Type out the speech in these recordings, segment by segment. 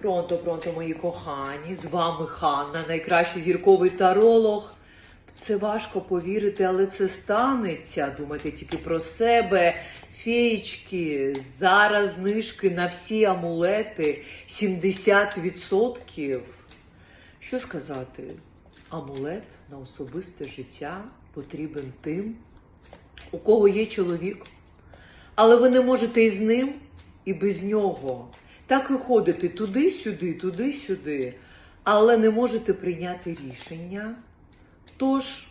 Пронто, пронто, мої кохані, з вами Ханна, найкращий зірковий таролог. Це важко повірити, але це станеться. Думайте тільки про себе. Феєчки, зараз знижки на всі амулети 70%. Що сказати? Амулет на особисте життя потрібен тим, у кого є чоловік, але ви не можете із ним і без нього. Так і ходите туди-сюди, туди-сюди, але не можете прийняти рішення. Тож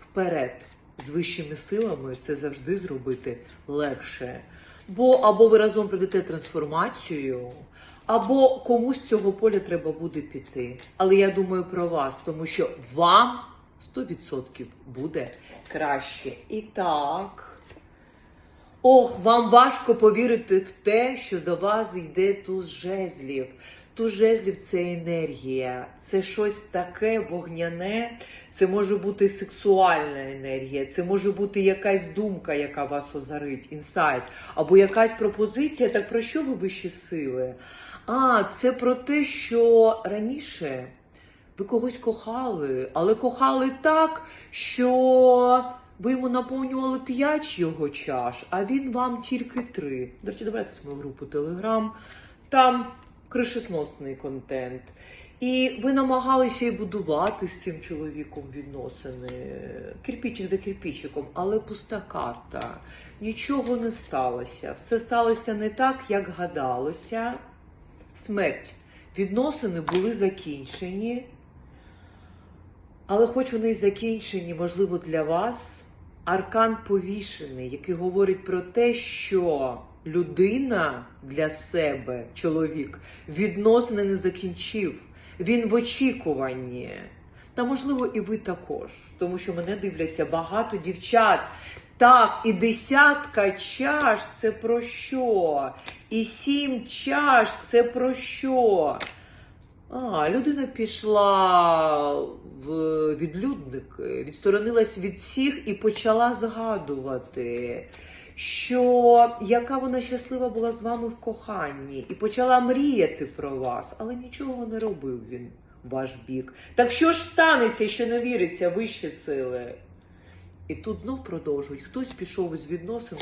вперед з вищими силами це завжди зробити легше. Бо або ви разом пройдете трансформацію, або комусь цього поля треба буде піти. Але я думаю про вас, тому що вам 100% буде краще. І так. Ох, вам важко повірити в те, що до вас йде туз жезлів. Туз жезлів це енергія, це щось таке вогняне, це може бути сексуальна енергія, це може бути якась думка, яка вас озарить, інсайт, або якась пропозиція. Так про що ви вищі сили? А, це про те, що раніше ви когось кохали, але кохали так, що ви йому наповнювали п'ять його чаш, а він вам тільки три. До речі, давайте мою групу Телеграм. Там кришесносний контент. І ви намагалися і будувати з цим чоловіком відносини, кирпічик за кирпічиком, але пуста карта. Нічого не сталося. Все сталося не так, як гадалося. Смерть. Відносини були закінчені. Але хоч вони й закінчені, можливо, для вас, аркан повішений, який говорить про те, що людина для себе, чоловік, відносини не закінчив. Він в очікуванні. Та, можливо, і ви також, тому що мене дивляться багато дівчат. Так, і десятка чаш це про що? І сім чаш це про що? А, людина пішла в відлюдник, відсторонилась від всіх і почала згадувати, що яка вона щаслива була з вами в коханні, і почала мріяти про вас, але нічого не робив він ваш бік. Так що ж станеться, що не віриться вищі сили? І тут знов продовжують. Хтось пішов із відносин.